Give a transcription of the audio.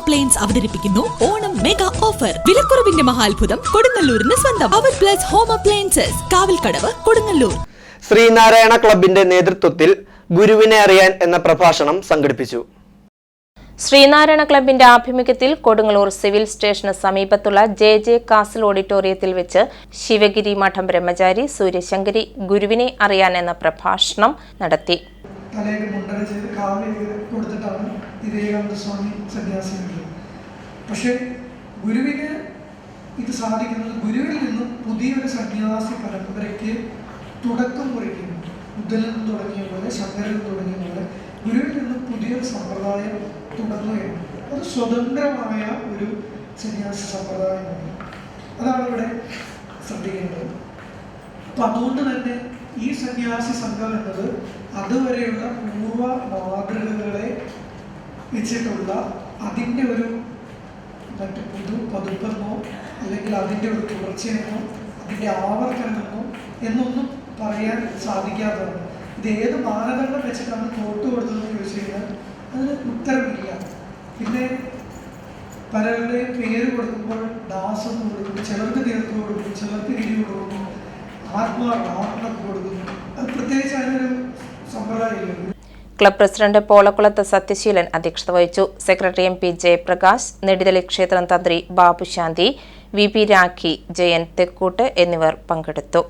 Appliance അവതരിപ്പിക്കുന്നു. Onam mega offer വിലക്കുറവിന്റെ മഹാത്ഭുതം കൊടുങ്ങല്ലൂരിന് സ്വന്തം. അവർ plus home appliances Kavalkadavu Kodungallur. Sreenarayana ക്ലബിന്റെ നേതൃത്വത്തിൽ ഗുരുവിനെ അറിയാൻ എന്ന പ്രഭാഷണം സംഘടിപ്പിച്ചു. ശ്രീനാരായണ ക്ലബിന്റെ ആഭിമുഖ്യത്തിൽ കൊടുങ്ങല്ലൂർ സിവിൽ സ്റ്റേഷന് സമീപത്തുള്ള ജെ ജെ കാസിൽ ഓഡിറ്റോറിയത്തിൽ വെച്ച് ശിവഗിരി മഠം ബ്രഹ്മചാരി സൂര്യശങ്കരി ഗുരുവിനെ അറിയാൻ എന്ന പ്രഭാഷണം നടത്തി. തലയിൽ മുണ്ടടിച്ച് കാവ്യ കൊടുത്തിട്ടാണ് വിവേകാനന്ദ സ്വാമി സന്യാസിക്കുന്നത് പക്ഷേ ഗുരുവിന് ഇത് സാധിക്കുന്നത് ഗുരുവിൽ നിന്നും പുതിയൊരു സന്യാസി പരമ്പരയ്ക്ക് തുടക്കം കുറിക്കുന്നു. ബുദ്ധനിൽ നിന്ന് തുടങ്ങിയ പോലെ ശങ്കരിൽ നിന്ന് തുടങ്ങിയ പോലെ ഗുരുവിൽ നിന്നും പുതിയൊരു സമ്പ്രദായം തുടങ്ങുകയാണ്. അത് സ്വതന്ത്രമായ ഒരു സന്യാസി സമ്പ്രദായമാണ്. അതാണ് ഇവിടെ ശ്രദ്ധിക്കേണ്ടത്. അപ്പൊ അതുകൊണ്ട് തന്നെ ഈ സന്യാസി സംഘം എന്നത് അതുവരെയുള്ള പൂർവ മാതൃകകളെ വെച്ചിട്ടുള്ള അതിന്റെ ഒരു മറ്റ് പുതു പതുപ്പെന്നോ അല്ലെങ്കിൽ അതിന്റെ ഒരു തുടർച്ചയെന്നോ അതിന്റെ ആവർത്തനമെന്നോ എന്നൊന്നും പറയാൻ സാധിക്കാത്തതാണ്. ഇത് ഏത് മാനദണ്ഡം വെച്ചിട്ടാണ് തോട്ട് കൊടുത്തതെന്ന് ചോദിച്ചു കഴിഞ്ഞാൽ അതിന് ഉത്തരമില്ല. പിന്നെ പലരുടെയും പേര് കൊടുക്കുമ്പോൾ ദാസ് കൊടുക്കും ചിലർക്ക് തീർത്ത് കൊടുക്കും ചിലർക്ക് ഗിരി കൊടുക്കുന്നു ആത്മാർപ്പണക്ക് കൊടുക്കുന്നു. അത് പ്രത്യേകിച്ച് ക്ലബ് പ്രസിഡന്റ് പോളക്കുളത്ത് സത്യശീലൻ അധ്യക്ഷത വഹിച്ചു. Secretary M P Jayaprakash Nedithali ക്ഷേത്രം തന്ത്രി ബാബുശാന്തി വി പി രാഖി ജയൻ തെക്കൂട്ട് എന്നിവർ പങ്കെടുത്തു.